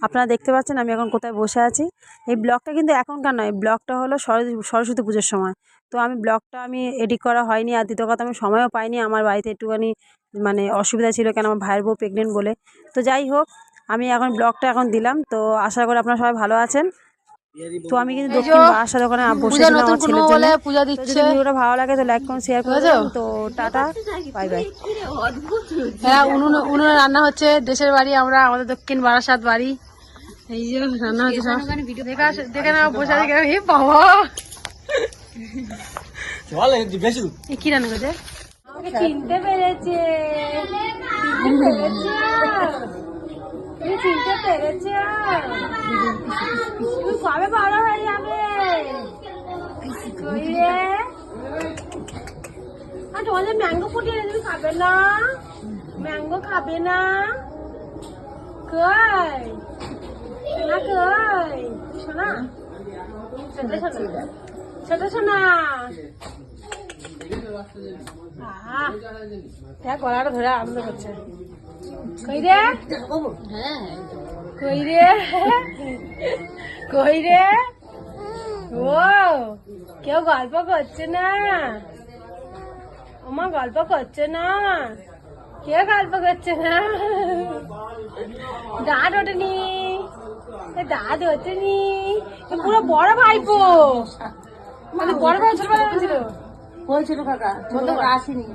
আপনারা দেখতে পাচ্ছেন আমি এখন কোথায় বসে আছি। এই ব্লগটা কিন্তু এখনকার নয় ব্লগটা হলো সরস্বতী পুজোর সময়। তো আমি ব্লগটা আমি এডিট করা হয়নি আর দ্বিতীয় কথা আমি সময়ও পাইনি আমার বাড়িতে একটুখানি মানে অসুবিধা ছিল কেন আমার ভাইয়ের বউ প্রেগনেন্ট বলে। তো যাই হোক আমি এখন ব্লগটা এখন দিলাম। তো আশা করি আপনারা সবাই ভালো আছেন। তো আমি কিন্তু দক্ষিণ বাসা দোকানে বসেছিলাম আমার ছেলের জন্য। পূজা তো ভিডিওটা ভালো লাগে তো লাইক করুন শেয়ার করে দেবেন। তো টাটা বাই বাই হ্যাঁ উনুনে উনুনে রান্না হচ্ছে। দেশের বাড়ি আমরা আমাদের দক্ষিণ বারাসাত বাড়ি। এই যে রান্না হচ্ছে সব দেখে না বসে আছে এ বাবা। চল বেশি কি রান্না করছে? আমাকে চিনতে পেরেছে। চিনতে পেরেছে তুমি চিনতে পেরেছে তুমি কবে বড় হয়ে যাবে? আর তোমাদের ম্যাঙ্গো ফুটিয়ে তুমি খাবে না? ম্যাঙ্গো খাবে না? কই কই ধরে করছে। কই রে? কই রে? কই রে? ও, কেউ গল্প করছে না। ওমা গল্প করছে না। কে গল্প করছে না? দাঁত ওঠেনি দাঁত ওঠেনি পুরো বড় ভাইপো। মানে বড় ভাই ছোটবেলা হয়েছিল হয়েছিল কাকা আসেনি।